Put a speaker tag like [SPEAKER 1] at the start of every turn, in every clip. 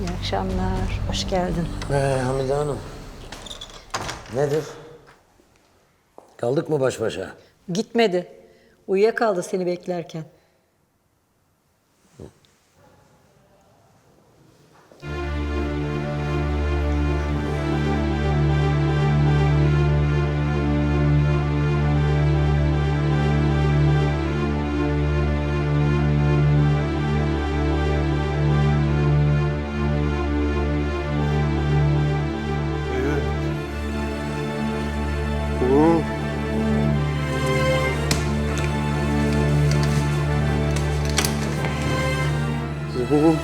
[SPEAKER 1] İyi akşamlar. Hoş geldin.
[SPEAKER 2] Ee, Hamide Hanım. Nedir? Kaldık mı baş başa?
[SPEAKER 1] Gitmedi. Uyuyakaldı seni beklerken.
[SPEAKER 3] Dayı,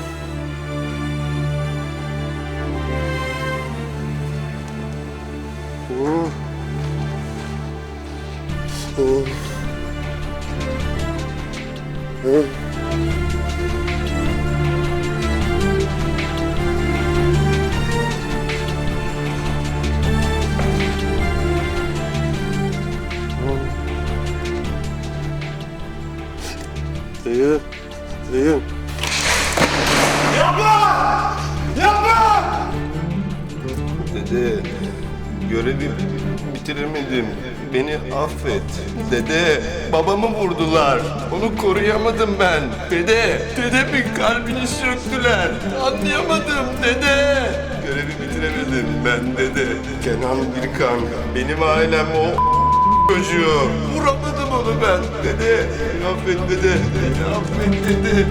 [SPEAKER 3] görevi bitiremedim. Beni affet. Dede, babamı vurdular. Onu koruyamadım ben. Dede, dedemin kalbini söktüler. Anlayamadım dede. Görevi bitiremedim ben dede. Kenan Birkan, benim ailem o çocuğu. Vuramadım onu ben. Dede, affet dede. Beni affet dede.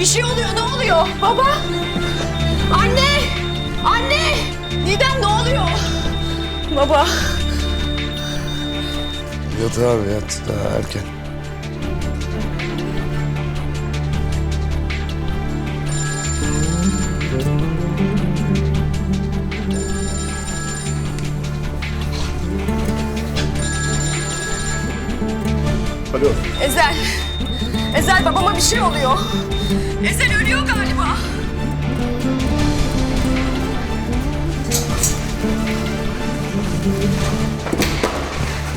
[SPEAKER 4] Bir şey oluyor ne oluyor? Baba. Anne. Anne. Didem ne oluyor? Baba.
[SPEAKER 3] Yat abi yat daha erken. Alo.
[SPEAKER 4] Ezel. Ezel babama bir şey oluyor. Ezel ölüyor galiba.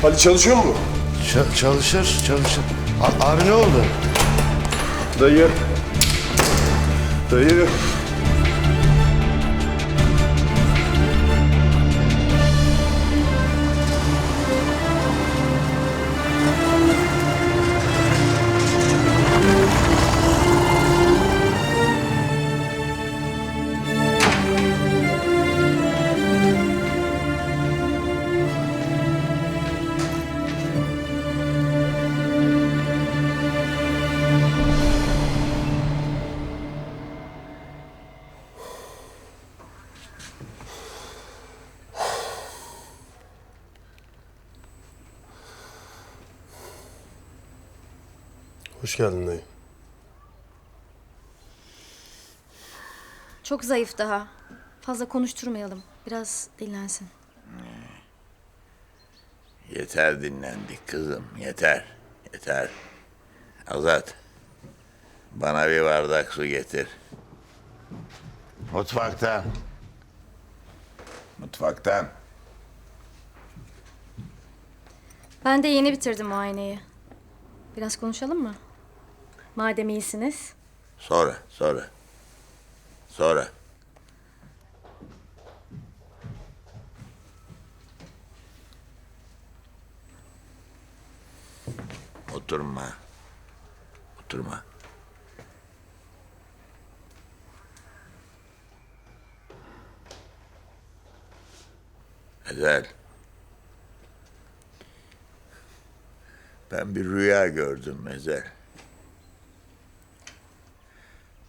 [SPEAKER 3] Ali çalışıyor mu?
[SPEAKER 5] Ç- çalışır, çalışır. A- abi ne oldu?
[SPEAKER 3] Dayı. Dayı. Hoş geldin dayı.
[SPEAKER 6] Çok zayıf daha. Fazla konuşturmayalım. Biraz dinlensin.
[SPEAKER 7] Yeter dinlendik kızım, yeter, yeter. Azat, bana bir bardak su getir. Mutfaktan. Mutfaktan.
[SPEAKER 6] Ben de yeni bitirdim muayeneyi. Biraz konuşalım mı? Madem iyisiniz.
[SPEAKER 7] Sonra, sonra. Sonra. Oturma. Oturma. Ezel. Ben bir rüya gördüm Ezel.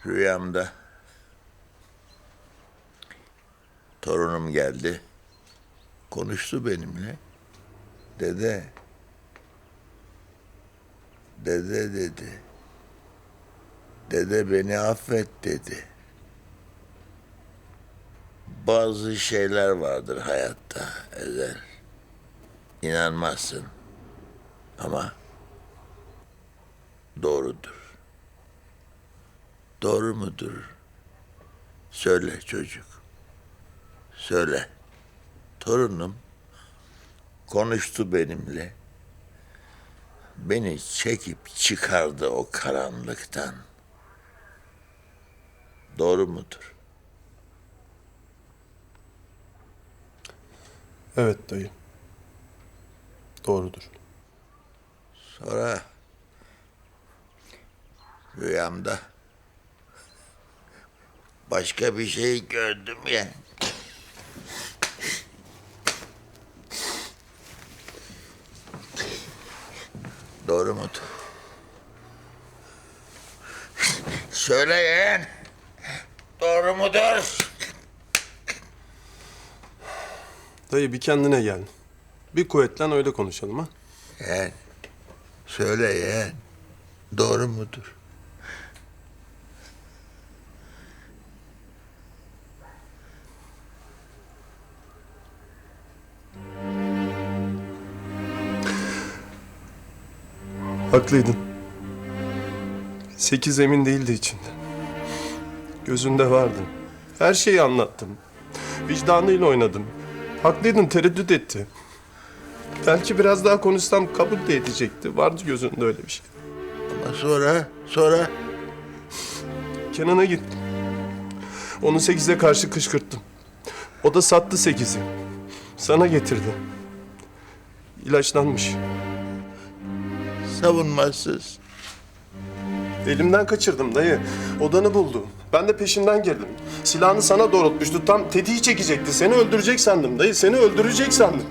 [SPEAKER 7] Rüyamda torunum geldi. Konuştu benimle. Dede. Dede dedi. Dede beni affet dedi. Bazı şeyler vardır hayatta Ezel. İnanmazsın. Ama doğrudur. Doğru mudur? Söyle çocuk. Söyle. Torunum konuştu benimle. Beni çekip çıkardı o karanlıktan. Doğru mudur?
[SPEAKER 8] Evet dayı. Doğrudur.
[SPEAKER 7] Sonra rüyamda başka bir şey gördüm ya. Doğru mudur? Söyleyin. Doğru mudur?
[SPEAKER 8] Dayı bir kendine gel. Bir kuvvetlen öyle konuşalım ha.
[SPEAKER 7] Yeğen. Söyle yeğen. Doğru mudur?
[SPEAKER 8] Haklıydın. Sekiz emin değildi içinde. Gözünde vardı. Her şeyi anlattım. Vicdanıyla oynadım. Haklıydın tereddüt etti. Belki biraz daha konuşsam kabul de edecekti. Vardı gözünde öyle bir şey.
[SPEAKER 7] Ama sonra, sonra
[SPEAKER 8] Kenan'a gittim. Onu sekize karşı kışkırttım. O da sattı sekizi. Sana getirdi. İlaçlanmış.
[SPEAKER 7] Savunmasız.
[SPEAKER 8] Elimden kaçırdım dayı. Odanı buldu. Ben de peşinden girdim. Silahını sana doğrultmuştu. Tam tetiği çekecekti. Seni öldürecek sandım dayı. Seni öldürecek sandım.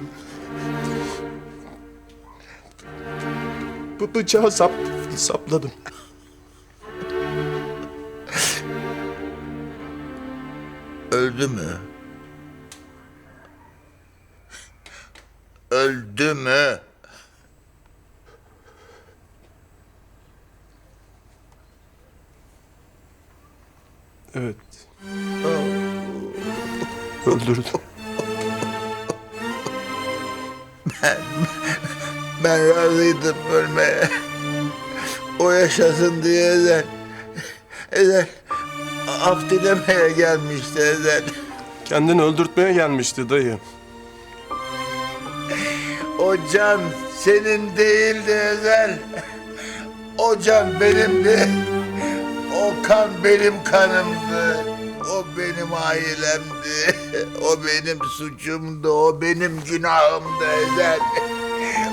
[SPEAKER 8] Bu bıçağı sap, sapladım.
[SPEAKER 7] Öldü mü? Öldü mü?
[SPEAKER 8] Evet. Öldürdüm.
[SPEAKER 7] Ben razıydım ölmeye. O yaşasın diye Ezel. Ezel af dilemeye gelmişti Ezel.
[SPEAKER 8] Kendini öldürtmeye gelmişti dayı.
[SPEAKER 7] O can senin değildi Ezel. O can benimdi. O kan benim kanımdı. O benim ailemdi. O benim suçumdu. O benim günahımdı Ezel.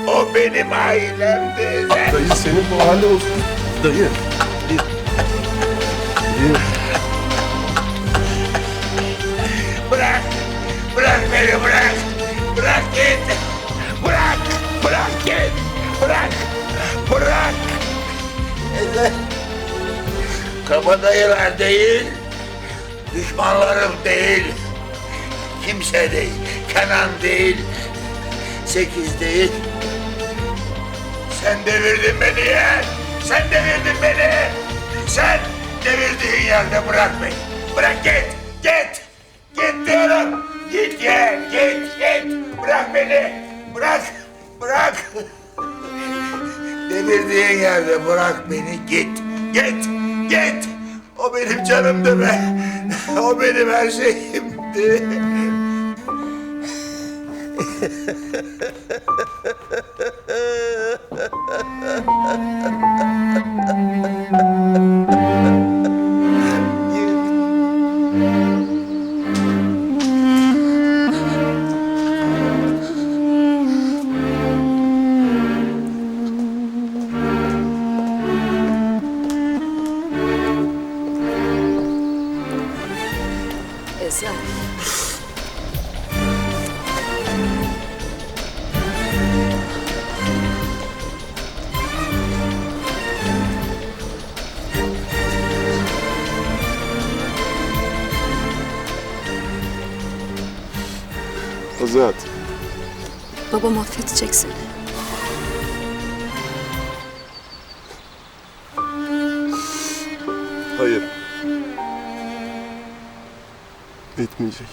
[SPEAKER 7] O benim ailemdi Ezel.
[SPEAKER 8] Dayı senin bu hali olsun. Dayı. Dayı.
[SPEAKER 7] Bırak! Bırak beni bırak! Bırak git! Bırak! Bırak git! Bırak! Bırak! Ezel! Kabadayılar değil, düşmanlarım değil, kimse değil, Kenan değil, sekiz değil. Sen devirdin beni ya! Sen devirdin beni! Sen devirdiğin yerde bırak beni! Bırak git! Git! Git diyorum! Git ya! Git! Git! Bırak beni! Bırak! Bırak! Devirdiğin yerde bırak beni git! Git! Git! O benim canımdı be! O benim her şeyimdi!
[SPEAKER 8] Azat.
[SPEAKER 6] Babam affedecek seni.
[SPEAKER 8] Hayır. Etmeyecek.